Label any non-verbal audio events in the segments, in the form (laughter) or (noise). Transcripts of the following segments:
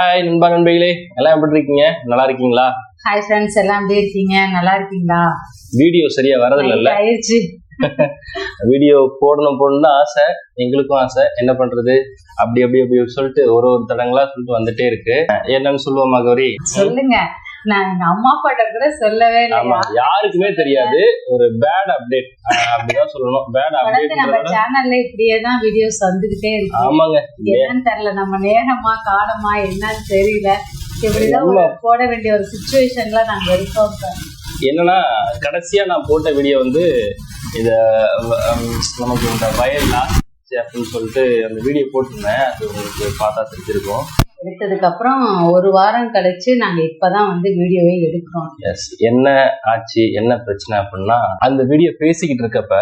Hi நண்பா நண்பர்களே எல்லாம் எப்படி இருக்கீங்க? நல்லா இருக்கீங்களா? ஹாய் ஃப்ரெண்ட்ஸ் எல்லாம் எப்படி இருக்கீங்க? நல்லா இருக்கீங்களா? வீடியோ சரியா வரதில்ல ஆயிடுச்சு. (laughs) வீடியோ போடணும் போடணும் தான் ஆசை. எங்களுக்கும் ஆசை. என்ன பண்றது? அப்படி அப்படி அப்படி சொல்லிட்டு ஒரு ஒரு தடங்களா சொல்லிட்டு வந்துட்டே இருக்கு. என்னன்னு சொல்லுவோமா கௌரி? சொல்லுங்க. நான் எங்க அம்மா அப்பாட்ட கூட சொல்லவே ஆமா இல்லையா யாருக்குமே தெரியாது. ஒரு பேட் அப்டேட் அப்படிதான் சொல்லணும். பேட் தொடர்ந்து நம்ம அப்டேட் சேனல்ல இப்படியே தான் வீடியோஸ் வந்துகிட்டே இருக்கு. ஆமாங்க. என்னன்னு தெரியல. நம்ம நேரமா காலமா என்னன்னு தெரியல. இப்படிதான் போட வேண்டிய ஒரு சுச்சுவேஷன்ல நாங்க இருக்கோம். என்னன்னா கடைசியா நான் போட்ட வீடியோ வந்து இத நமக்கு இந்த வயல் ஆச்சு அப்படின்னு சொல்லிட்டு அந்த வீடியோ போட்டிருந்தேன். அது உங்களுக்கு பார்த்தா தெரிஞ்சிருக்கும். எடுத்ததுக்கு அப்புறம் ஒரு வாரம் கழிச்சு நாங்க இப்பதான் வந்து வீடியோவே எடுக்கிறோம். எஸ் என்ன ஆச்சு என்ன பிரச்சனை அப்படின்னா அந்த வீடியோ பேசிக்கிட்டு இருக்கப்ப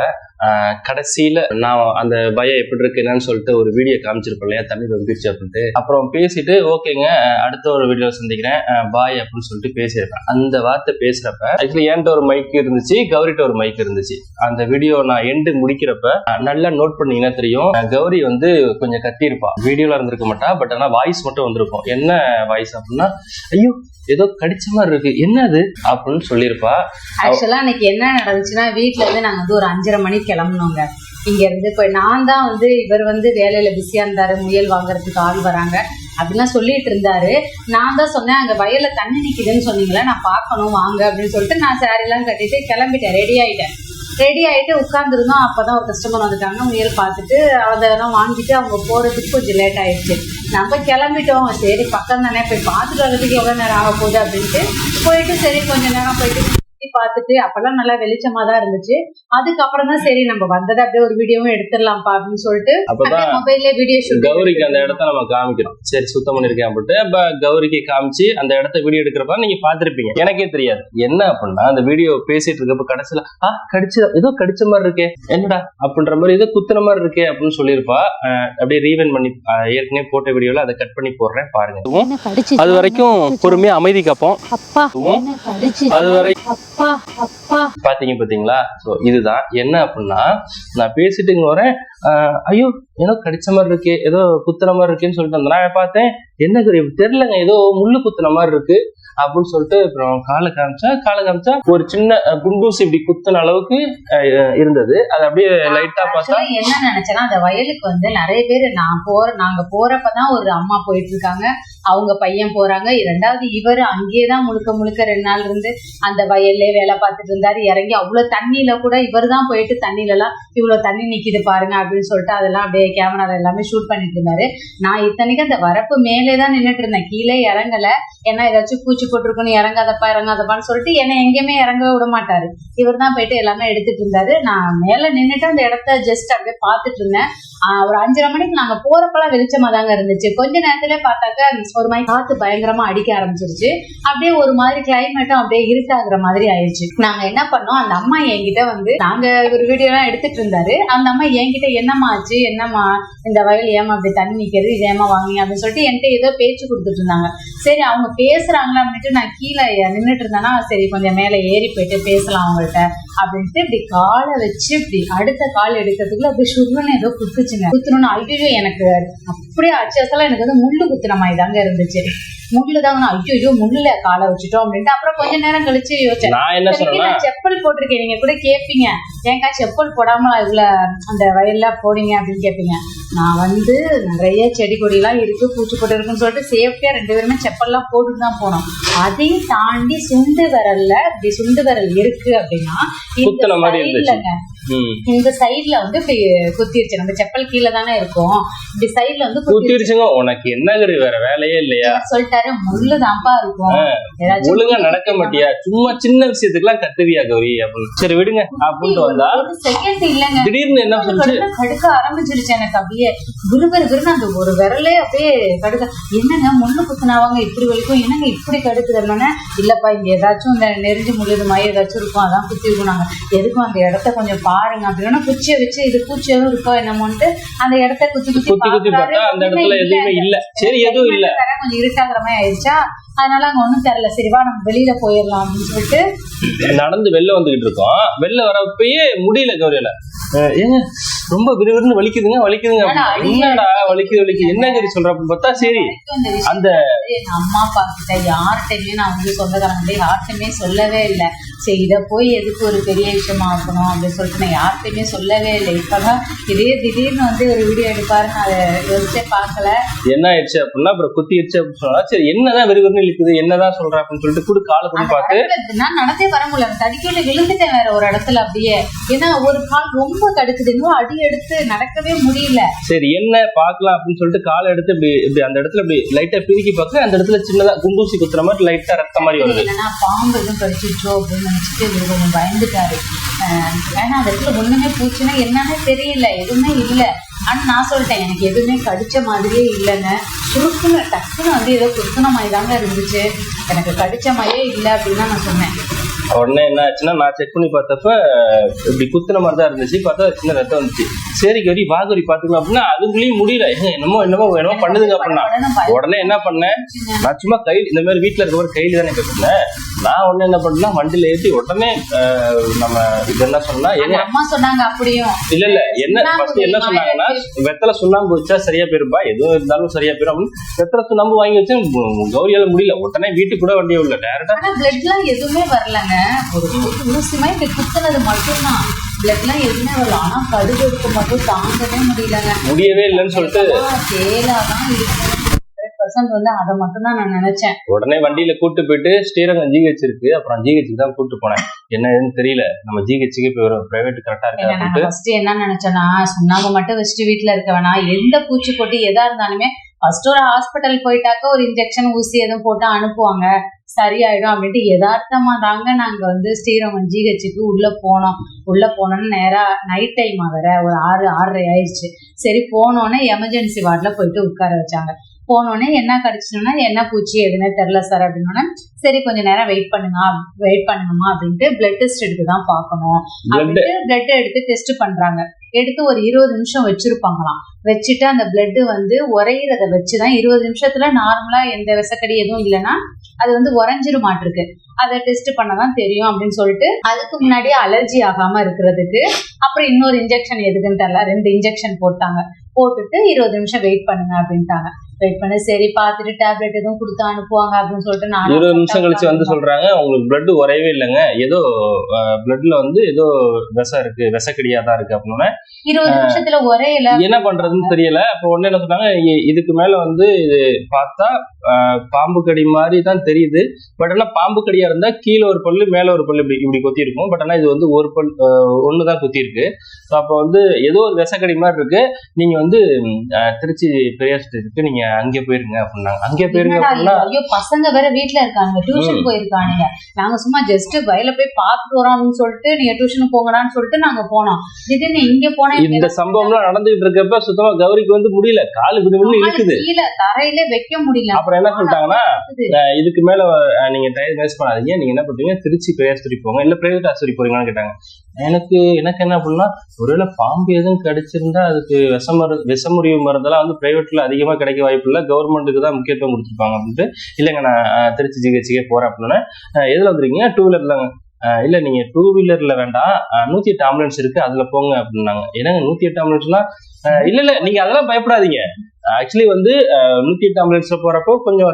கடைசியில நான் அந்த பயம் எப்படி இருக்கு என்னன்னு சொல்லிட்டு ஒரு வீடியோ காமிச்சிருப்பேன் இல்லையா? தமிழ் வந்துருச்சு அப்படின்ட்டு. அப்புறம் பேசிட்டு ஓகேங்க அடுத்த ஒரு வீடியோ சந்திக்கிறேன். பாய் அப்படின்னு சொல்லிட்டு பேசியிருப்பேன். அந்த வார்த்தை பேசுறப்ப ஆக்சுவலி என்கிட்ட ஒரு மைக் இருந்துச்சு கௌரிட்ட ஒரு மைக் இருந்துச்சு. அந்த வீடியோ நான் எண்டு முடிக்கிறப்ப நல்லா நோட் பண்ணீங்கன்னா தெரியும். கௌரி வந்து கொஞ்சம் கத்தியிருப்பா. வீடியோல இருந்திருக்க மாட்டா பட் ஆனா வாய்ஸ் மட்டும் வந்திருக்கும். என்ன வாய்ஸ் அப்படின்னா ஐயோ ஏதோ கடிச்ச மாதிரி இருக்கு. என்னது? அப்படின்னு சொல்லியிருப்பா. ஆக்சுவலா அன்னைக்கு என்ன நடந்துச்சுன்னா வீட்ல இருந்து நாங்க வந்து ஒரு அஞ்சரை மணிக்கு கிளம்புனோங்க. இங்க இருந்து போய் நான் தான் வந்து இவர் வந்து வேலையில பிஸியா இருந்தாரு முயல் வாங்குறதுக்கு ஆள் வராங்க. அப்படிலாம் சொல்லிட்டு இருந்தாரு. நான் தான் சொன்னேன் அங்க வயல்ல தண்ணி நிற்கிதுன்னு சொன்னீங்களே? நான் பார்க்கணும் வாங்க அப்படின்னு சொல்லிட்டு நான் saree எல்லாம் கட்டிட்டு கிளம்பிட்டேன். ரெடி ஆயிட்டேன். ரெடி ஆயிட்டு உட்காந்துருந்தோம் அப்பதான் ஒரு கஸ்டமர் வந்துட்டாங்க. முயல் பார்த்துட்டு அதெல்லாம் வாங்கிட்டு அவங்க போறதுக்கு கொஞ்சம் லேட் ஆயிடுச்சு. நம்ம கிளம்பிட்டோம். சரி பக்கம் தானே போய் பார்த்துட்டு வர்றதுக்கு எவ்வளவு நேரம் ஆக போகுது அப்படின்ட்டு போயிட்டு சரி கொஞ்ச நேரம் போயிட்டு பார்த்துட்டு அப்பெல்லாம் நல்லா வெளிச்சமா தான் இருந்துச்சு. அதுக்கப்புறம் தான் சரி நம்ம வந்ததை அப்படியே ஒரு வீடியோவும் எடுத்துடலாம்ப்பா அப்படின்னு சொல்லிட்டு அப்பதான் மொபைல்ல வீடியோ ஷூட் கௌரிக்கு அந்த இடத்த நம்ம காமிக்கிறோம். சரி சுத்தம் பண்ணிருக்கேன் அப்படின்ட்டு. அப்ப கௌரிக்கு காமிச்சு அந்த இடத்த வீடியோ எடுக்கிறப்ப நீங்க பாத்திருப்பீங்க எனக்கே தெரியாது. என்ன அப்படின்னா அந்த வீடியோ பேசிட்டு இருக்கப்ப கடைசியில ஆ கடிச்சு ஏதோ கடிச்ச மாதிரி இருக்கே. என்னடா? அப்படின்ற மாதிரி ஏதோ குத்துன மாதிரி இருக்கே அப்படின்னு சொல்லியிருப்பா. அஹ் அப்படியே ரீவென் பண்ணி ஏற்கனவே போட்ட வீடியோல அதை கட் பண்ணி போடுறேன் பாருங்க. அது வரைக்கும் பொறுமையா அமைதி காப்போம். அது வரை அப்பா அப்பா. பாத்தீங்க பாத்தீங்களா? சோ இதுதான். என்ன அப்படின்னா நான் பேசிட்டு இங்க வரேன் ஐயோ ஏதோ கடிச்ச மாதிரி இருக்கு ஏதோ குத்துற மாதிரி இருக்குன்னு சொல்லிட்டு வந்தேன். நான் பார்த்தேன் என்ன தெரியலங்க ஏதோ முள்ளு குத்துன மாதிரி இருக்கு அப்படின்னு சொல்லிட்டு அப்புறம் காலை காமிச்சா காலை காமிச்சா ஒரு சின்ன குண்டூசி இப்படி குத்துன அளவுக்கு இருந்தது. அது அப்படியே லைட்டா பார்த்தா என்ன நினைச்சேன்னா அந்த வயலுக்கு வந்து நிறைய பேர் நான் போற நாங்க போறப்பதான் ஒரு அம்மா போயிட்டு இருக்காங்க. அவங்க பையன் போறாங்க. ரெண்டாவது இவர் அங்கேயேதான் முழுக்க முழுக்க ரெண்டு நாள் இருந்து அந்த வயல்ல வேலை பார்த்துட்டு இருந்தாரு. இறங்கி அவ்வளவு தண்ணியில கூட இவர் தான் போயிட்டு தண்ணியில எல்லாம் இவ்வளவு தண்ணி நிக்குது பாருங்க அப்படின்னு சொல்லிட்டு அதெல்லாம் அப்படியே கேமரால எல்லாமே ஷூட் பண்ணிட்டு இருந்தாரு. நான் இத்தனைக்கு அந்த வரப்பு மேலே தான் நின்னுட்டு இருந்தேன். கீழே இறங்கல. ஏன்னா ஏதாச்சும் பூச்சி போட்டிருக்குன்னு இறங்காதப்பா இறங்காதப்பான்னு சொல்லிட்டு என்னை எங்கேயுமே இறங்கவே விட மாட்டாரு. இவர் தான் போயிட்டு எல்லாமே எடுத்துட்டு இருந்தாரு. நான் மேல நின்னுட்டு அந்த இடத்த ஜஸ்ட் அப்படியே பார்த்துட்டு இருந்தேன். ஒரு அஞ்சரை மணிக்கு நாங்க போறப்பெல்லாம் வெளிச்சமா தாங்க இருந்துச்சு. கொஞ்ச நேரத்துல பார்த்தாக்க ஒரு மாதிரி காத்து பயங்கரமா அடிக்க ஆரம்பிச்சிருச்சு. அப்படியே ஒரு மாதிரி கிளைமேட்டும் அப்படியே இருட்டாகிற மாதிரி ஆயிடுச்சு நாங்க என்ன பண்ணோம் அந்த அம்மா என்கிட்ட வந்து நாங்க ஒரு வீடியோ எல்லாம் எடுத்துட்டு இருந்தாரு. அந்த அம்மா என்கிட்ட என்னம்மா ஆச்சு? என்னம்மா? இந்த வயல் ஏமா அப்படி தண்ணி நிக்கிறது இது ஏமா வாங்குனீங்க? அப்படின்னு சொல்லிட்டு என்கிட்ட ஏதோ பேச்சு கொடுத்துட்டு இருந்தாங்க. சரி அவங்க பேசுறாங்களா அப்படின்ட்டு நான் கீழே நின்னுட்டு இருந்தேன்னா சரி கொஞ்சம் மேலே ஏறி போயிட்டு பேசலாம் அவங்கள்ட்ட. அப்படின்ட்டு இப்படி காலை வச்சு இப்படி அடுத்த கால் எடுக்கிறதுக்குள்ள அப்படி சுருன்னு ஏதோ குத்துச்சுங்க. குத்துணும்னு ஐயோ எனக்கு அப்படியே அச்சு அசலாம் எனக்கு வந்து முள்ளு குத்துன மாதிரி தாங்க இருந்துச்சு. முள்ளு தாங்க ஐயோ முள்ளுல காலை வச்சுட்டோம் அப்படின்ட்டு அப்புறம் கொஞ்ச நேரம் கழிச்சு யோசிச்சேன். நான் செப்பல் போட்டிருக்கேன் நீங்க கூட கேட்பீங்க ஏன்க்கா செப்பல் போடாம இதுல அந்த வயல்ல போறீங்க அப்படின்னு கேட்பீங்க நான் வந்து நிறைய செடி கொடிலாம் இருக்கு பூச்சி போட்டு இருக்குன்னு சொல்லிட்டு சேஃப்டியா ரெண்டு பேருமே செப்பல்லாம் போட்டுட்டு தான் போனோம். அதையும் தாண்டி சுண்டு விரல்ல இப்படி சுண்டு விரல் இருக்கு அப்படின்னா இந்த இந்த சைடுல வந்து இப்படி குத்திருச்சு. நம்ம செப்பல் கீழே தானே இருக்கும். இப்படி சைடுல வந்து குத்திருச்சு குத்திருச்சுங்க. உனக்கு என்ன கரு? வேற வேலையே இல்லையா? சொல்லிட்டாரு. முள்ளு தான்ப்பா இருக்கும் ஒழுங்கா நடக்க மாட்டியா? சும்மா சின்ன விஷயத்துக்குலாம் கத்துவியா கௌரி? அப்படின்னு சரி விடுங்க. அப்படின்ட்டு வந்தா. செகண்ட் இல்லைங்க. திடீர்னு என்ன சொல்லுச்சு? கடுக்க ஆரம்பிச்சிருச்சு எனக்கு அப்படியே. குருகர் குருன்னு அந்த ஒரு விரலே அப்படியே கடுக்க. என்னங்க முள்ளு குத்துனாவாங்க? இப்படி வலிக்கும். என்னங்க இப்படி கடுக்குதுன்னு இல்லப்பா இங்க ஏதாச்சும் இந்த நெறிஞ்சு முள்ளுது மாதிரி ஏதாச்சும் இருக்கும். அதான் குத்தி இருக்கும் நாங்க எதுக்கும் அந்த இடத்த கொஞ்சம் பாருங்க. அப்படின்னா குச்சியை வச்சு இது பூச்சியும் இருக்கோ என்னமோன்ட்டு அந்த இடத்த குத்தி குத்தி குத்தி. பார்த்தா அந்த இடத்துல எதுவுமே இல்ல. சரி எதுவும் இல்ல கொஞ்சம் இருட்டாகிற மாதிரி ஆயிடுச்சா? அதனால அங்க ஒண்ணும் தெரியல. சரிவா நம்ம வெளியில போயிடலாம் அப்படின்னு சொல்லிட்டு நடந்து வெளில வந்துகிட்டு இருக்கோம். வெளில வரப்பயே முடியல கௌரியில. ஏங்க ரொம்ப விறுவிறுன்னு வலிக்குதுங்க வலிக்குதுங்க. என்னடா, வலிக்குது வலிக்குது? என்ன சரி சொல்ற? அப்படின்னு பார்த்தா சரி அந்த அம்மா அப்பா கிட்ட யார்கிட்டயுமே நான் வந்து சொந்தக்காரங்க யார்கிட்டயுமே சொல்லவே இல்லை. சரி இதை போய் எதுக்கு ஒரு பெரிய விஷயமா ஆக்கணும் அப்படின்னு சொல்லிட்டு நான் யார்கிட்டயுமே சொல்லவே இல்லை. இப்பதான் இதே திடீர்னு வந்து ஒரு வீடியோ எடுப்பாரு நான் அதை யோசிச்சே பார்க்கல. என்ன ஆயிடுச்சு அப்படின்னா அப்புறம் குத்திடுச்சு அப்படின்னு சொன்னா சரி என்னதான் விறுவிறுன்னு இழுக்குது என்னதான் சொல்ற அப்படின்னு சொல்லிட்டு கூட காலை அந்த பார்த்து. நான் நடந்தே வர முடியல. தடிக்கையில விழுந்துட்டேன் வேற ஒரு இடத்துல அப்படியே. ஏன்னா ஒரு கால் ரொம்ப கடுக்குது. இன்னும் அடி எடுத்து நடக்கவே முடியல. சரி என்ன பார்க்கலாம் அப்படின்னு சொல்லிட்டு காலை எடுத்து இப்படி இப்படி அந்த இடத்துல இப்படி லைட்டா பிரிக்கி பார்க்க அந்த இடத்துல சின்னதா குண்டூசி குத்துற மாதிரி லைட்டா ரத்த மாதிரி வருது. பாம்பு எதுவும் கடிச்சிச்சோ அப்படின்னு நினைச்சிட்டு இவர் கொஞ்சம் பயந்துட்டாரு. ஏன்னா அந்த இடத்துல ஒண்ணுமே பூச்சின்னா என்னன்னே தெரியல எதுவுமே இல்லை. ஆனா நான் சொல்லிட்டேன் எனக்கு எதுவுமே கடிச்ச மாதிரியே இல்லைன்னு. சுருக்குன்னு டக்குன்னு வந்து ஏதோ குறுக்குன மாதிரி தாங்க இருந்துச்சு. எனக்கு கடிச்ச மாதிரியே இல்லை அப்படின்னு நான் சொன்னேன். உடனே என்ன ஆச்சுன்னா நான் செக் பண்ணி பார்த்தப்ப இப்படி குத்துன மாதிரி தான் இருந்துச்சு. பார்த்தா சின்ன ரத்தம் வந்துச்சு. சரி கறி வா கறி பாத்துக்கலாம் அப்படின்னா அதுக்குள்ளேயும் முடியல. என்னமோ என்னமோ என்னமோ பண்ணுதுங்க அப்படின்னா. உடனே என்ன பண்ணேன்? நான் சும்மா கையில் இந்த மாதிரி வீட்டுல இருக்க ஒரு கையில தானே பேசுனேன் நான் உடனே என்ன பண்ணேன்னா வண்டியில ஏற்றி உடனே நம்ம இது என்ன சொன்னா அம்மா சொன்னாங்க அப்படியும். இல்ல இல்ல என்ன ஃபர்ஸ்ட் என்ன சொன்னாங்கன்னா வெத்தலை சுண்ணாம்பு வச்சா சரியா போயிருப்பா எதுவும் இருந்தாலும் சரியா போயிரும் அப்படின்னு. வெத்தலை சுண்ணாம்பு வாங்கி வச்சு கௌரியால முடியல. உடனே வீட்டுக்கு கூட வண்டியை உள்ள டேரக்டா பிளட்லாம் எதுவுமே வரலங்க. ஒரு ஊசி மாதிரி இப்படி குத்துனது மட்டும்தான். பிளட்லாம் எதுவுமே வரல. ஆனா மட்டும் தாங்கவே முடியலங்க. முடியவே இல்லைன்னு சொல்லிட்டு. பர்சன்ட் வந்து அதை மட்டும் தான் நான் நினைச்சேன். உடனே வண்டியில கூட்டு போயிட்டு ஸ்ரீரங்கம் ஜிஹெச் இருக்கு. அப்புறம் ஜிஹெச்சுக்கு தான் கூட்டு போனேன். என்ன ஏதுன்னு தெரியல. நம்ம ஜிஹெச்சுக்கு போய் வரும் பிரைவேட் கரெக்டா இருக்கா ஃபர்ஸ்ட் என்ன நினைச்சேன்னா சுண்ணாம்பு மட்டும் வச்சுட்டு வீட்டுல இருக்க வேணாம். எந்த பூச்சி கொட்டி எதா இருந்தாலுமே ஃபர்ஸ்ட் ஒரு ஹாஸ்பிட்டல் போயிட்டாக்க ஒரு இன்ஜெக்ஷன் ஊசி எதுவும் போட்டு அனுப்புவாங்க. சரியாயிடும் அப்படின்ட்டு யதார்த்தமா தாங்க நாங்க வந்து ஸ்ரீரங்கம் ஜிஹெச்சுக்கு உள்ள போனோம். உள்ள போனோம்னு நேரா நைட் டைமா வேற ஒரு ஆறு ஆறரை ஆயிடுச்சு. சரி போனோன்னே எமர்ஜென்சி வார்டில் போயிட்டு உட்கார வச்சாங்க. போனோடனே என்ன கிடைச்சிட்டோம்னா என்ன பூச்சி எதுனே தெரில சார் அப்படின்னோடனே சரி கொஞ்ச நேரம் வெயிட் பண்ணுங்க வெயிட் பண்ணுங்கம்மா அப்படின்ட்டு பிளட் டெஸ்ட் எடுத்து தான் பார்க்கணும். பிளட் பிளட் எடுத்து டெஸ்ட் பண்றாங்க. எடுத்து ஒரு இருபது நிமிஷம் வச்சிருப்பாங்களாம். வச்சுட்டு அந்த பிளட்டு வந்து உரையிறத வச்சுதான் இருபது நிமிஷத்துல நார்மலா எந்த விசக்கடி எதுவும் இல்லைன்னா அது வந்து உறைஞ்சிரு மாட்டிருக்கு. அதை டெஸ்ட் பண்ணதான் தெரியும் அப்படின்னு சொல்லிட்டு அதுக்கு முன்னாடியே அலர்ஜி ஆகாம இருக்கிறதுக்கு அப்புறம் இன்னொரு இன்ஜெக்ஷன் எதுக்குன்னு தெரியல ரெண்டு இன்ஜெக்ஷன் போட்டாங்க. போட்டுட்டு இருபது நிமிஷம் வெயிட் பண்ணுங்க அப்படின்ட்டாங்க. வெயிட் பண்ணி. சரி பார்த்துட்டு டேப்லெட் எதுவும் கொடுத்து அனுப்புவாங்க அப்படின்னு சொல்லிட்டு நான் இருபது நிமிஷம் கழிச்சு வந்து சொல்றாங்க. உங்களுக்கு பிளட் உரையவே இல்லைங்க. ஏதோ பிளட்ல வந்து ஏதோ விஷம் இருக்கு. விஷக்கடியா தான் இருக்கு அப்படின்னு இருபது நிமிஷத்துல உரையில என்ன பண்றதுன்னு தெரியல. அப்போ உடனே என்ன சொன்னாங்க இதுக்கு மேல வந்து இது பார்த்தா பாம்பு கடி மாதிரி தான் தெரியுது. பட் ஆனா பாம்பு கடியா இருந்தா கீழே ஒரு பல்லு மேல ஒரு பல்லு இப்படி இப்படி கொத்தி இருக்கும் பட் ஆனா இது வந்து ஒரு பல் ஒண்ணுதான் குத்தி இருக்கு ஸோ அப்போ வந்து ஏதோ ஒரு விஷக்கடி மாதிரி இருக்கு. நீங்க வந்து திருச்சி பெரியார் ஸ்டேஜுக்கு நீங்க அங்கே போயிருங்க அப்படின்னாங்க. அங்கே போயிருங்க? ஐயோ பசங்க வேற வீட்ல இருக்காங்க டியூஷன் போயிருக்கானுங்க. நாங்க சும்மா ஜஸ்ட் வயல போய் பார்த்துட்டு வரோம் அப்படின்னு சொல்லிட்டு நீங்க டியூஷன் போங்கடான்னு சொல்லிட்டு நாங்க போனோம். திடீர்னு இங்க போனா இந்த சம்பவம்லாம் நடந்துகிட்டு இருக்கப்ப சுத்தமா கௌரிக்கு வந்து முடியல. காலு விடுவின்னு இழுக்குது. கீழே தரையிலே வைக்க முடியல. அப்புறம் என்ன சொல்லிட்டாங்கன்னா இருக்குது. இதுக்கு மேல நீங்க டைம் வேஸ்ட் பண்ணாதீங்க. நீங்க என்ன பண்றீங்க திருச்சி பெரியாஸ்பத்திரி போங்க. இல்ல பிரைவேட் ஆஸ்பத்திரி போறீங்களான்னு கேட்டாங்க. எனக்கு எனக்கு என்ன அப்படின்னா ஒருவேளை பாம்பு எதுவும் கடிச்சிருந்தா அதுக்கு விஷமரு விஷமுறிவு மருந்தெல்லாம் வந்து பிரைவேட்ல அதிகமா கிடைக்க வாய்ப்பு இல்லை கவர்மெண்ட்டுக்கு தான் முக்கியத்துவம் கொடுத்துருப்பாங்க அப்படின்ட்டு இல்லைங்க நான் திருச்சி ஜிஹெச்சுக்கே போறேன் அப்படின்னா எதுல வந்துருக்கீங்க? டூ வீலர் தாங்க. அஹ், இல்ல நீங்க டூ வீலர்ல வேண்டாம். அஹ், நூத்தி எட்டு ஆம்புலன்ஸ் இருக்கு அதுல போங்க அப்படின்னாங்க. என்னங்க நூத்தி எட்டு ஆம்புலன்ஸ்லாம் அஹ், இல்ல இல்ல நீங்க அதெல்லாம் பயப்படாதீங்க. ஆக்சுவலி வந்து நூத்தி எட்டு ஆம்புலன்ஸ்ல போறப்போ கொஞ்சம்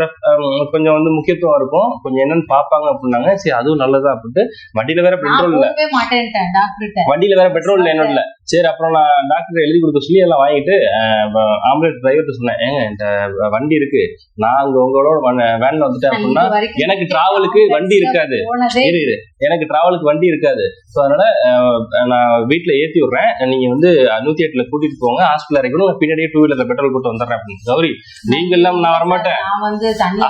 கொஞ்சம் வந்து முக்கியத்துவம் இருக்கும். கொஞ்சம் என்னன்னு பாப்பாங்க அப்படின்னாங்க. சரி அதுவும் நல்லதா அப்படின்ட்டு. வண்டியில வேற பெட்ரோல் இல்ல. வண்டியில வேற பெட்ரோல் இல்ல என்னோட இல்ல. சரி அப்புறம் நான் டாக்டர் எழுதி கொடுக்க சொல்லி எல்லாம் வாங்கிட்டு ஆம்புலன்ஸ் டிரைவர்கிட்ட சொன்னேன். ஏங்க இந்த வண்டி இருக்கு. நான் அங்க உங்களோட வேன்ல வந்துட்டேன் அப்படின்னா எனக்கு டிராவலுக்கு வண்டி இருக்காது. இரு எனக்கு டிராவலுக்கு வண்டி இருக்காது. ஸோ அதனால நான் வீட்டில் ஏற்றி விடுறேன். நீங்க வந்து நூத்தி எட்டுல கூட்டிட்டு போங்க. ஹாஸ்பிட்டல் இறக்கணும் பின்னாடியே டூ வீலர்ல பெட்ரோல் போட்டு வந்துடுறேன் அப்படின்னு. கௌரி நீங்க இல்லாம நான் வரமாட்டேன். நான் வந்து தண்ணி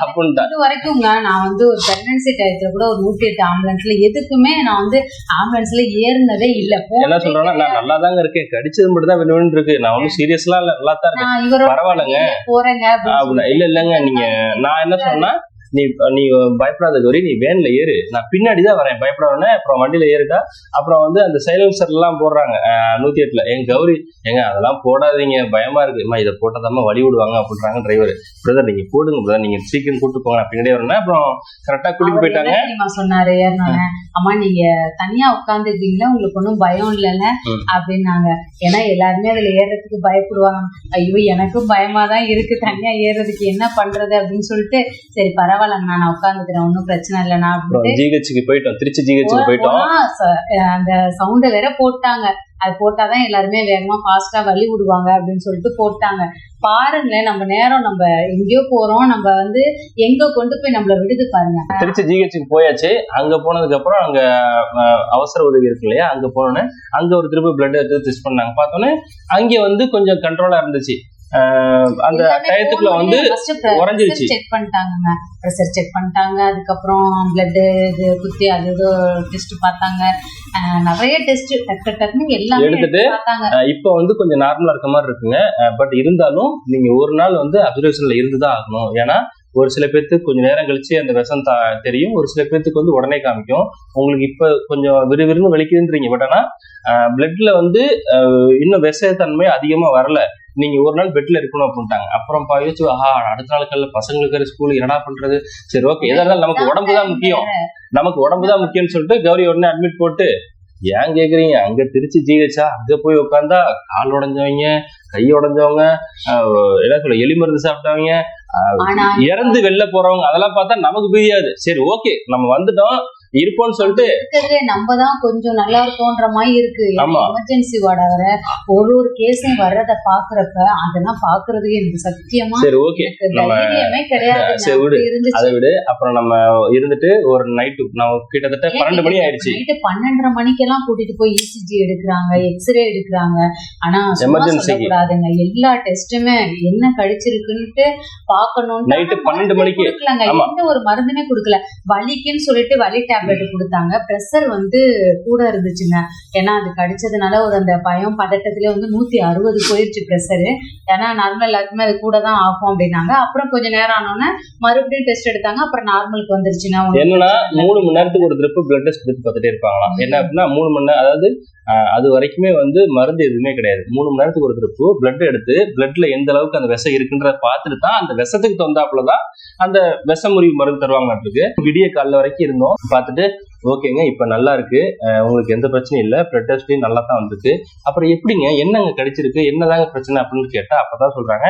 வரைக்கும்ங்க நான் வந்து ஒரு பிரெக்னன்சி டயத்துல கூட ஒரு நூத்தி எட்டு ஆம்புலன்ஸ்ல எதுக்குமே நான் வந்து ஆம்புலன்ஸ்ல ஏறினதே இல்ல. என்ன சொல்றேன்னா நான் நல்லா தாங்க இருக்கேன். கடிச்சது மட்டும் தான் வேணும் இருக்கு நான் ஒன்றும் சீரியஸ்லாம் இல்ல. நல்லா தான் இருக்கேன் பரவாயில்லைங்க. போறேங்க இல்ல இல்லைங்க. நீங்க நான் என்ன சொன்னா நீ நீ பயப்படாத கௌரி நீ வேன்ல ஏறு. நான் பின்னாடி தான் வரேன். பயப்படாதே அப்புறம் வண்டியில ஏறுக்கா. அப்புறம் வந்து அந்த சைலன்சர் எல்லாம் போடுறாங்க நூத்தி எட்டுல. எங்க கௌரி எங்க அதெல்லாம் போடாதீங்க. பயமா இருக்கு. அம்மா இதை போட்டதாம்மா வழி விடுவாங்க அப்படின்றாங்க டிரைவர் பிரதர் நீங்க போடுங்க பிரதர் நீங்க சீக்கிரம் கூட்டு போங்க. நான் பின்னாடியே வரேன். அப்புறம் கரெக்டா கூட்டிட்டு போயிட்டாங்க. சொன்னாரு? அம்மா நீங்க தனியா உட்காந்துருக்கீங்களா உங்களுக்கு ஒன்றும் பயம் இல்லைல்ல. அப்படின்னாங்க. ஏன்னா எல்லாருமே அதுல ஏறுறதுக்கு பயப்படுவாங்க. ஐயோ எனக்கும் பயமா தான் இருக்கு. தனியா ஏறுறதுக்கு என்ன பண்றது? அப்படின்னு சொல்லிட்டு சரி பரவாயில்லங்க நான் உட்காந்துக்கிறேன் ஒன்றும் பிரச்சனை இல்லைண்ணா ஜிஹெச்சுக்கு போயிட்டோம் திருச்சி ஜிஹெச்சுக்கு போயிட்டோம். அந்த சவுண்ட வேற போட்டாங்க. அது போட்டாதான் எல்லாருமே வேகமா ஃபாஸ்டா வழி விடுவாங்க அப்படின்னு சொல்லிட்டு போட்டாங்க. பாருங்களேன் நம்ம நேரம் நம்ம எங்கேயோ போறோம். நம்ம வந்து எங்க கொண்டு போய் நம்மள விடுது பாருங்க. திருச்சி ஜிஹெச்சுக்கு போயாச்சு. அங்க போனதுக்கு அப்புறம் அங்க அவசர உதவி இருக்கு இல்லையா? அங்க போனோன்னே அங்க ஒரு திருப்பி பிளட் எடுத்து டெஸ்ட் பண்ணாங்க. பார்த்தோன்னே அங்கே வந்து கொஞ்சம் கண்ட்ரோலா இருந்துச்சு. அந்த டயத்துக்குள்ள வந்து உறைஞ்சிருச்சு. செக் பண்ணிட்டாங்க ப்ரெஷர் செக் பண்ணிட்டாங்க. அதுக்கப்புறம் பிளட் இது குத்தி அது ஏதோ டெஸ்ட் பார்த்தாங்க. நிறைய டெஸ்ட் டக்கு டக்குன்னு எல்லாமே எடுத்துட்டு, இப்போ வந்து கொஞ்சம் நார்மலா இருக்க மாதிரி இருக்குங்க. பட் இருந்தாலும் நீங்க ஒரு நாள் வந்து அப்சர்வேஷன்ல இருந்துதான் ஆகணும். ஏன்னா ஒரு சில பேர்த்துக்கு கொஞ்சம் நேரம் கழிச்சு அந்த விஷம் தெரியும். ஒரு சில பேர்த்துக்கு வந்து உடனே காமிக்கும். உங்களுக்கு இப்ப கொஞ்சம் விறுவிறுன்னு வலிக்குதுன்றீங்க. பட் ஆனா பிளட்ல வந்து இன்னும் விஷத்தன்மை அதிகமா வரல. நீங்க ஒரு நாள் பெட்ல இருக்கணும் அப்படின்ட்டாங்க. அப்புறம் பாயோச்சு ஆஹா அடுத்த நாள் காலையில பசங்களுக்கு வேற ஸ்கூல் என்னடா பண்றது? சரி ஓகே எதா இருந்தாலும் நமக்கு உடம்பு தான் முக்கியம். நமக்கு உடம்பு தான் முக்கியம்னு சொல்லிட்டு கௌரி உடனே அட்மிட் போட்டு ஏன் கேக்குறீங்க? அங்க திருச்சி ஜிஹெச்சா அங்க போய் உட்காந்தா கால் உடைஞ்சவங்க கை உடைஞ்சவங்க என்ன சொல்ல எலி மருந்து சாப்பிட்டவங்க இறந்து வெளில போறவங்க அதெல்லாம் பார்த்தா நமக்கு புரியாது. சரி ஓகே நம்ம வந்துட்டோம். இருப்போம்னு சொல்லிட்டு நம்ம தான் கொஞ்சம் நல்லா இருக்கோன்ற மாதிரி இருக்கு. எமர்ஜென்சி வார்ட வர ஒரு ஒரு கேஸையும் வர்றத பாக்குறப்ப அதெல்லாம் பாக்குறதுக்கு எனக்கு சத்தியமா சரி ஓகே சரி, விடு. அதை விடு. அப்புறம் நம்ம இருந்துட்டு ஒரு நைட்டு நம்ம கிட்டத்தட்ட பன்னெண்டு மணி ஆயிடுச்சு. நைட்டு பன்னெண்டரை மணிக்கெல்லாம் கூட்டிட்டு போய் இசிஜி எடுக்கிறாங்க எக்ஸ்ரே எடுக்கிறாங்க. ஆனா Emergency-க்கு. சொல்லக்கூடாதுங்க. எல்லா டெஸ்ட்டுமே என்ன கடிச்சிருக்குன்னுட்டு பாக்கணும் நைட்டு பன்னெண்டு மணிக்கு. எந்த ஒரு மருந்துமே கொடுக்கல. வலிக்குன்னு சொல்லிட்டு வலி டேப்லெட் டேப்லெட் கொடுத்தாங்க. ப்ரெஷர் வந்து கூட இருந்துச்சுங்க. ஏன்னா அது கடிச்சதுனால ஒரு அந்த பயம் பதட்டத்திலே வந்து நூத்தி அறுபது போயிடுச்சு ப்ரெஷரு ஏன்னா நார்மல் எல்லாருக்குமே அது கூட தான் ஆகும் அப்படின்னாங்க. அப்புறம் கொஞ்ச நேரம் ஆனோன்னே மறுபடியும் டெஸ்ட் எடுத்தாங்க. அப்புறம் நார்மலுக்கு வந்துருச்சுன்னா என்னன்னா மூணு மணி நேரத்துக்கு ஒரு திருப்பு பிளட் டெஸ்ட் எடுத்து பார்த்துட்டே இருப்பாங்களாம். என்ன அப்படின்னா மூணு மணி நேரம் அதாவது அது வரைக்குமே வந்து மருந்து எதுவுமே கிடையாது. மூணு மணி நேரத்துக்கு ஒரு திருப்பு பிளட் எடுத்து பிளட்ல எந்த அளவுக்கு அந்த விஷம் இருக்குன்றத பார்த்துட்டு தான் அந்த விஷத்துக்கு தகுந்தாப்புல தான் அந்த விஷ முறிவு மருந்து தருவாங்களாட்டுருக்கு. விடிய காலைல வரைக்கும் இருந்தோம். பார்த்துட்டு ஓகேங்க இப்ப நல்லா இருக்கு. உங்களுக்கு எந்த பிரச்சனையும் இல்லை. பிளட் டெஸ்ட்லயும் நல்லா தான் வந்திருக்கு அப்புறம் எப்படிங்க என்னங்க கடிச்சிருக்கு என்னதாங்க பிரச்சனை அப்படின்னு கேட்டா அப்பதான் சொல்றாங்க.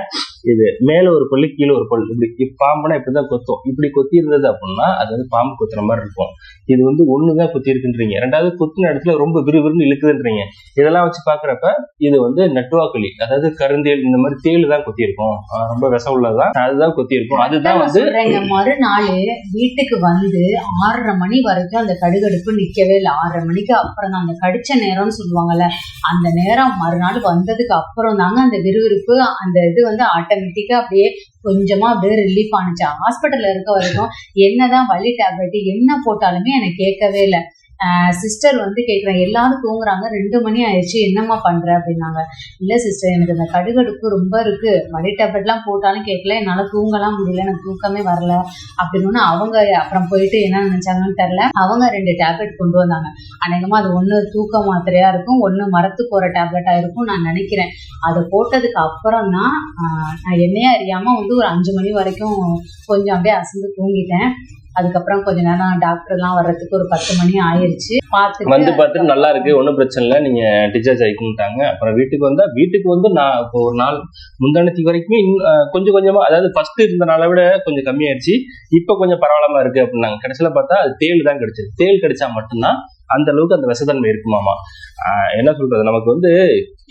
இது மேல ஒரு பல்லு கீழே ஒரு பல்லு. இப்படி இப்ப பாம்புனா இப்படிதான் கொத்தும். இப்படி கொத்தி இருந்தது அப்படின்னா அது வந்து பாம்பு கொத்துற மாதிரி இருக்கும். இது வந்து ஒண்ணுதான் கொத்தி இருக்குன்றீங்க ரெண்டாவது கொத்தின இடத்துல ரொம்ப விறுவிறுன்னு இழுக்குதுன்றீங்க. இதெல்லாம் வச்சு பாக்குறப்ப இது வந்து நட்டுவாக்களி அதாவது கருந்தேல் இந்த மாதிரி தேள் தான் கொத்தி இருக்கும் ரொம்ப விஷம் உள்ளதுதான். அதுதான் கொத்தி இருக்கும் அதுதான் வந்து மறுநாள் வீட்டுக்கு வந்து ஆறரை மணி வரைக்கும் அந்த கடுகடுப்பு நிற்கவே இல்லை. ஆறரை மணிக்கு அப்புறம் தான். அந்த கடிச்ச நேரம்னு சொல்லுவாங்கல்ல அந்த நேரம் மறுநாள் வந்ததுக்கு அப்புறம் தாங்க அந்த விறுவிறுப்பு அந்த இது வந்து ஆட்டோமேட்டிக்காக அப்படியே கொஞ்சமா அப்படியே ரிலீஃப் ஆனுச்சு. ஹாஸ்பிட்டல்ல இருக்க வரைக்கும் என்னதான் வலி டேப்லெட் என்ன போட்டாலுமே எனக்கு கேட்கவே இல்லை. சிஸ்டர் வந்து கேட்குறேன் எல்லாரும் தூங்குறாங்க ரெண்டு மணி ஆயிடுச்சு என்னம்மா பண்ற அப்படின்னாங்க. இல்ல சிஸ்டர் எனக்கு இந்த கடுகடுப்பு ரொம்ப இருக்கு வலி டேப்லெட்லாம் போட்டாலும் கேட்கல என்னால தூங்கலாம் முடியல எனக்கு தூக்கமே வரல அப்படின்னு அவங்க அப்புறம் போயிட்டு என்ன நினைச்சாங்கன்னு தெரியல அவங்க ரெண்டு டேப்லெட் கொண்டு வந்தாங்க. அநேகமா அது ஒன்று தூக்க மாத்திரையா இருக்கும் ஒன்று மரத்து போற டேப்லெட்டா இருக்கும் நான் நினைக்கிறேன். அதை போட்டதுக்கு அப்புறம் தான் நான் என்னையே அறியாம வந்து ஒரு அஞ்சு மணி வரைக்கும் கொஞ்சம் அப்படியே அசந்து தூங்கிட்டேன். அதுக்கப்புறம் கொஞ்ச நேரம் டாக்டர் எல்லாம் வர்றதுக்கு ஒரு பத்து மணி ஆயிருச்சு. பார்த்துட்டு வந்து பார்த்துட்டு நல்லா இருக்கு ஒன்றும் பிரச்சனை இல்லை. நீங்க டிஸ்சார்ஜ் ஆகிக்கிட்டாங்க அப்புறம் வீட்டுக்கு வந்தா வீட்டுக்கு வந்து நான் இப்போ ஒரு நாள் முந்தானத்தி வரைக்குமே இன்னும், கொஞ்சம் கொஞ்சமா அதாவது ஃபர்ஸ்ட் இருந்த நாளை விட கொஞ்சம் கம்மியாயிருச்சு. இப்போ கொஞ்சம் பரவாயில்லாம இருக்கு அப்படின்னாங்க. கடைசியில பார்த்தா அது தேள் தான் கிடைச்சது. தேள் கிடைச்சா மட்டும்தான் அந்த அளவுக்கு அந்த விஷத்தன்மை இருக்குமாமா? என்ன சொல்றது? நமக்கு வந்து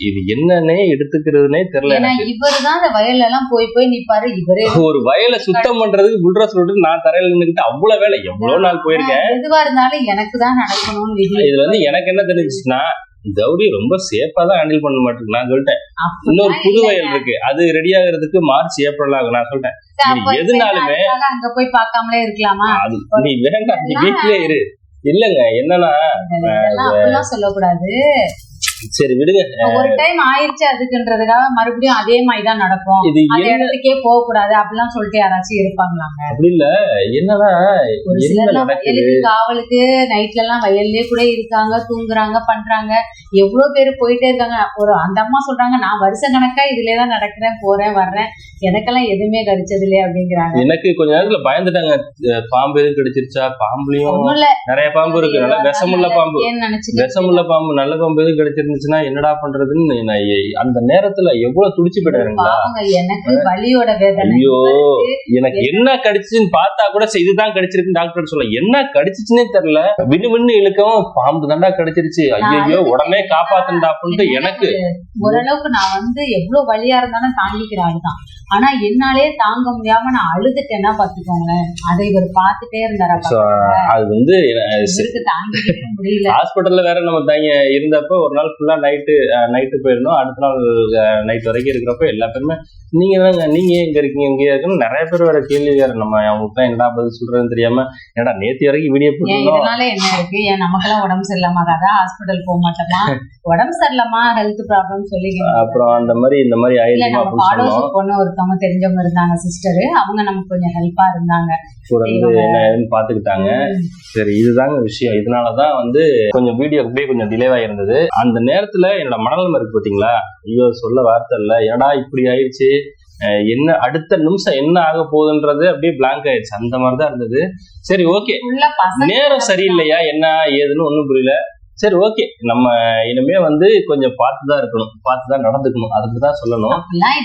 இது என்னன்னே எடுத்துக்கிறதுனே தெரியல ஏன்னா எனக்கு. இவரு தான் அந்த வயல்ல எல்லாம் போய் போய் நிப்பாரு இவரே. ஒரு வயலை சுத்தம் பண்றதுக்கு புல்ட்ரஸ் விட்டு நான் தரையில நின்றுக்கிட்டு அவ்வளவு வேலை எவ்வளவு நாள் போயிருக்கேன்? எதுவா இருந்தாலும் எனக்கு தான் நடக்கணும்னு இதுல வந்து எனக்கு என்ன தெரிஞ்சுச்சுன்னா கௌரி ரொம்ப சேஃபா தான் ஹேண்டில் பண்ண மாட்டேங்குது நான் சொல்லிட்டேன். இன்னொரு புது. வயல் இருக்கு அது ரெடி ஆகுறதுக்கு மார்ச் ஏப்ரல் ஆகும் நான் சொல்லிட்டேன். எதுனாலுமே அங்க போய் பார்க்காமலே இருக்கலாமா? அது நீ வேண்டாம் நீ வீட்லயே இரு. இல்லங்க என்னன்னா சொல்லக்கூடாது. சரி விடுங்க. ஒரு டைம் ஆயிருச்சு அதுக்குன்றதுக்காக மறுபடியும் அதே மாதிரி தான் நடக்கும். இது இடத்துக்கே போக கூடாது அப்படிலாம் சொல்லிட்டு யாராச்சும் இருப்பாங்களாங்க? அப்படி இல்ல. என்னன்னா ஒரு என்ன சிலர் நடக்குது? வயலுக்கு காவலுக்கு நைட்ல எல்லாம் வயல்லயே கூட இருக்காங்க தூங்குறாங்க பண்றாங்க. எவ்வளவு பேர் போயிட்டே இருக்காங்க. ஒரு அந்த அம்மா சொல்றாங்க நான் வருஷ கணக்கா இதுலயே தான் நடக்கிறேன் போறேன் வர்றேன். எனக்கெல்லாம் எதுவுமே கிடைச்சது இல்லையே அப்படிங்கிறாங்க. எனக்கு கொஞ்ச நேரத்துல பயந்துட்டாங்க. பாம்பு எதுவும் கிடைச்சிருச்சா? பாம்புலயும் நிறைய பாம்பு இருக்கு. நல்லா விஷமுள்ள பாம்பு. விஷமுள்ள பாம்பு நல்ல பாம்பு எதுவும் கிடைச்சிருந்துச்சுன்னா என்னடா பண்றதுன்னு அந்த நேரத்துல எவ்வளவு துடிச்சு போயிட்டாருங்களா? எனக்கு வலியோட ஐயோ எனக்கு என்ன கடிச்சுன்னு பார்த்தா கூட இதுதான் கடிச்சிருக்குன்னு டாக்டர் சொல்ல என்ன கடிச்சிச்சுன்னே தெரியல. விண்ணு விண்ணு இழுக்கவும் பாம்பு தாண்டா கடிச்சிருச்சு. ஐயோ உடனே காப்பாத்துண்டா அப்படின்ட்டு எனக்கு. ஓரளவுக்கு நான் வந்து எவ்வளவு வலியா இருந்தாலும் தாங்கிக்கிற ஆளுதான். ஆனா என்னாலே தாங்க முடியாம நான் அழுதுட்டேன்னா பாத்துக்கோங்களேன். அதை இவர் பார்த்துட்டே இருந்தாரா அது வந்து முடியல. ஹாஸ்பிட்டல்ல வேற நம்ம தங்க இருந்தப்ப ஒரு நாள் ஃபுல்லா நைட்டு நைட்டு போயிருந்தோம். அடுத்த நாள் நைட் வரைக்கும் இருக்கிறப்ப எல்லா பேருமே நீங்க தாங்க நீங்க இங்க இருக்கீங்க? இங்கே இருக்குன்னு நிறைய பேர் வேற கேள்வி வேற நம்ம அவங்களுக்கு என்னடா பதில் சொல்றதுன்னு தெரியாம ஏடா நேத்து வரைக்கும் வீடியோ இதனால என்ன இருக்கு? ஏன் நமக்கெல்லாம் உடம்பு சரியில்லாம ஆகாதா ஹாஸ்பிட்டல் போக மாட்டோமா? உடம்பு சரியில்லாமா ஹெல்த் ப்ராப்ளம் சொல்லி அப்புறம் அந்த மாதிரி இந்த மாதிரி இல்ல ஆயிடுமா நம்ம ஒருத்தவங்க தெரிஞ்சவங்க இருந்தாங்க சிஸ்டர் அவங்க நமக்கு கொஞ்சம் ஹெல்ப்பா இருந்தாங்க. என்ன பாத்துக்கிட்டாங்க. சரி இதுதாங்க விஷயம். இதனாலதான் வந்து கொஞ்சம் வீடியோ அப்படியே கொஞ்சம் டிலேவா இருந்தது அந்த நேரத்துல என்னோட மனநலம் இருக்கு பாத்தீங்களா? ஐயோ சொல்ல வார்த்தை இல்ல. ஏடா இப்படி ஆயிடுச்சு? என்ன அடுத்த நிமிஷம் என்ன ஆக போகுதுன்றது அப்படியே பிளாங்க் ஆயிடுச்சு. அந்த மாதிரிதான் இருந்தது. சரி ஓகே நேரம் சரியில்லையா? என்ன ஏதுன்னு ஒண்ணும் புரியல. சரி ஓகே நம்ம இனிமே வந்து கொஞ்சம் பார்த்து தான் இருக்கணும். பார்த்து தான் நடந்துக்கணும் அதுக்கு தான் சொல்லணும்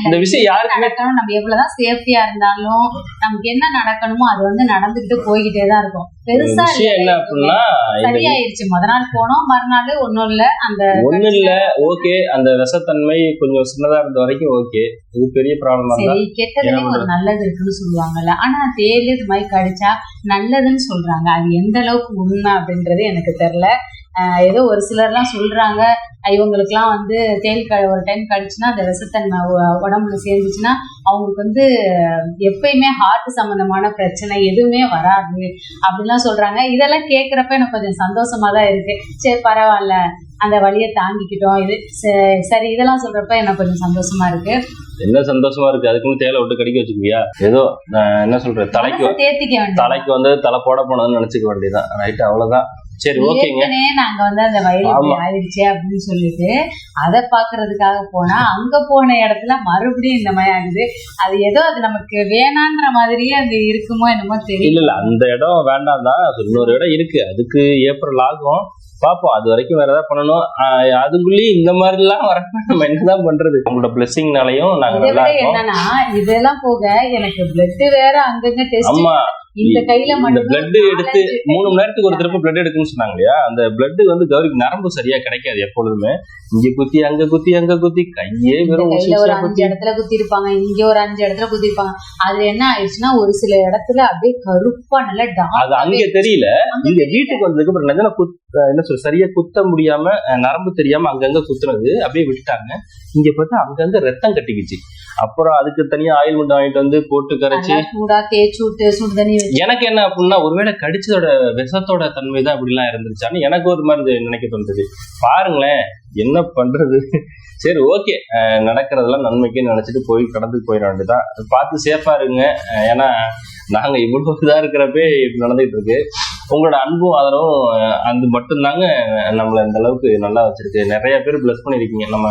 இந்த விஷயம் யாருக்குமே நடக்கணும்? நம்ம எவ்வளவுதான் சேஃப்டியா இருந்தாலும் நமக்கு என்ன நடக்கணுமோ அது வந்து நடந்துகிட்டு போய்கிட்டே தான் இருக்கும். பெருசா விஷயம் என்ன அப்படின்னா சரியாயிருச்சு. முத நாள் போனோம் மறுநாள் ஒண்ணும் இல்ல. அந்த ஒண்ணு இல்ல. ஓகே அந்த விஷத்தன்மை கொஞ்சம் சின்னதா இருந்த வரைக்கும் ஓகே இது பெரிய ப்ராப்ளமா சரி கெட்டதுலயும் ஒரு நல்லது இருக்குன்னு சொல்லுவாங்கல்ல. ஆனா தேலு இது மாதிரி கடிச்சா நல்லதுன்னு சொல்றாங்க. அது எந்த அளவுக்கு உண்மை அப்படின்றது எனக்கு தெரியல. ஏதோ ஒரு சிலர்லாம் சொல்றாங்க. இவங்களுக்குலாம் வந்து தேல் க ஒரு டைம் கடிச்சுன்னா அந்த விஷத்தன்மை உடம்புல சேர்ந்துச்சுன்னா அவங்களுக்கு வந்து எப்பயுமே ஹார்ட் சம்பந்தமான பிரச்சனை எதுவுமே வராது. அப்படிலாம் சொல்றாங்க. இதெல்லாம் கேட்குறப்ப எனக்கு கொஞ்சம் சந்தோஷமா தான் இருக்கு. சரி பரவாயில்ல. அந்த வழியை தாங்கிக்கிட்டோம். இது சரி இதெல்லாம் சொல்றப்ப எனக்கு கொஞ்சம் சந்தோஷமா இருக்கு. என்ன சந்தோஷமா இருக்கு? அதுக்குன்னு தேலை விட்டு கடிக்க வச்சுக்குவியா ஏதோ என்ன சொல்றேன் தலைக்கு தலைக்கு வந்து தலை போட போனதுன்னு நினைச்சுக்க வேண்டியதுதான். ரைட் அவ்வளவுதான். சரி ஓகேங்க. நாங்க வந்து அந்த வயல் இப்படி ஆமா. ஆயிடுச்சே அப்படின்னு சொல்லிட்டு அதை பாக்குறதுக்காக போனா அங்க போன இடத்துல மறுபடியும் இந்த மாதிரி ஆகுது. அது ஏதோ அது நமக்கு வேணான்ற மாதிரியே அது இருக்குமோ என்னமோ தெரியல. இல்ல இல்ல அந்த இடம் வேண்டாம் தான். இன்னொரு இடம் இருக்கு. அதுக்கு ஏப்ரல் ஆகும். பார்ப்போம். அது வரைக்கும் வேற ஏதாவது பண்ணணும். அதுக்குள்ளேயும் இந்த மாதிரி எல்லாம் வரப்ப (laughs) நம்ம என்னதான் பண்றது? உங்களோட பிளெஸிங்னாலையும் நாங்க நல்லா என்னன்னா இதெல்லாம் போக எனக்கு பிளட் வேற அங்கங்க டெஸ்ட் இந்த கையில பிளட் எடுத்து மூணு மணி நேரத்துக்கு ஒரு திருப்ப பிளட் எடுக்குன்னு சொன்னாங்க இல்லையா? அந்த பிளட் வந்து கௌரிக்கு நரம்பு சரியா கிடைக்காது எப்பொழுதுமே. இங்க குத்தி அங்க குத்தி அங்க குத்தி கையே வெறும் ஒரு அஞ்சு இடத்துல குத்தி இருப்பாங்க இங்க ஒரு அஞ்சு இடத்துல குத்தி இருப்பாங்க அதுல என்ன ஆயிடுச்சுன்னா ஒரு சில இடத்துல அப்படியே கருப்பா நல்லா அது அங்க தெரியல. இங்க வீட்டுக்கு வந்ததுக்கு அப்புறம் குத் என்ன சொல்ற சரியா குத்த முடியாம நரம்பு தெரியாம அங்கங்க குத்துனது அப்படியே விட்டுட்டாங்க. இங்க பார்த்தா அங்கங்க ரத்தம் கட்டிக்கிச்சு. அப்புறம் அதுக்கு தனியா ஆயில்மெண்ட் வாங்கிட்டு வந்து போட்டு கரைச்சு. எனக்கு என்ன அப்படின்னா ஒருவேளை கடிச்சதோட விஷத்தோட தன்மை தான் அப்படிலாம் இருந்துச்சான்னு எனக்கு ஒரு மாதிரி நினைக்க தோணுது. பாருங்களேன் என்ன பண்றது? சரி ஓகே. நடக்கிறதெல்லாம் நன்மைக்குன்னு நினைச்சிட்டு போய் கடந்து போயிட வேண்டியதான் பார்த்து சேஃபா இருங்க. ஏன்னா நாங்க இவ்வளவு இதா இருக்கிறப்பே நடந்துகிட்டு இருக்கு. உங்களோட அன்பும் ஆதரவும் அது மட்டும்தாங்க நம்மளை இந்த அளவுக்கு நல்லா வச்சிருக்கு. நிறைய பேர் பிளஸ் பண்ணிருக்கீங்க நம்ம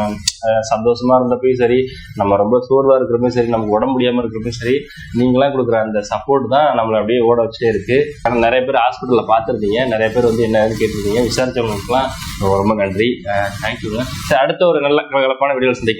சந்தோஷமா இருந்தப்பையும் சரி நம்ம ரொம்ப சோர்வா இருக்கிறப்பையும் சரி நமக்கு உடம்பு முடியாம இருக்கிறப்பையும் சரி நீங்களாம் கொடுக்குற அந்த சப்போர்ட் தான் நம்மளை அப்படியே ஓட வச்சுட்டே இருக்கு. ஆனால் நிறைய பேர் ஹாஸ்பிட்டல்ல பார்த்துருந்தீங்க. நிறைய பேர் வந்து என்ன ஏதுன்னு கேட்டிருந்தீங்க. விசாரிச்சவங்களுக்குலாம் ரொம்ப ரொம்ப நன்றி. தேங்க்யூங்க சரி அடுத்த ஒரு நல்ல கலப்பான வீடியோ சந்திக்கலாம்.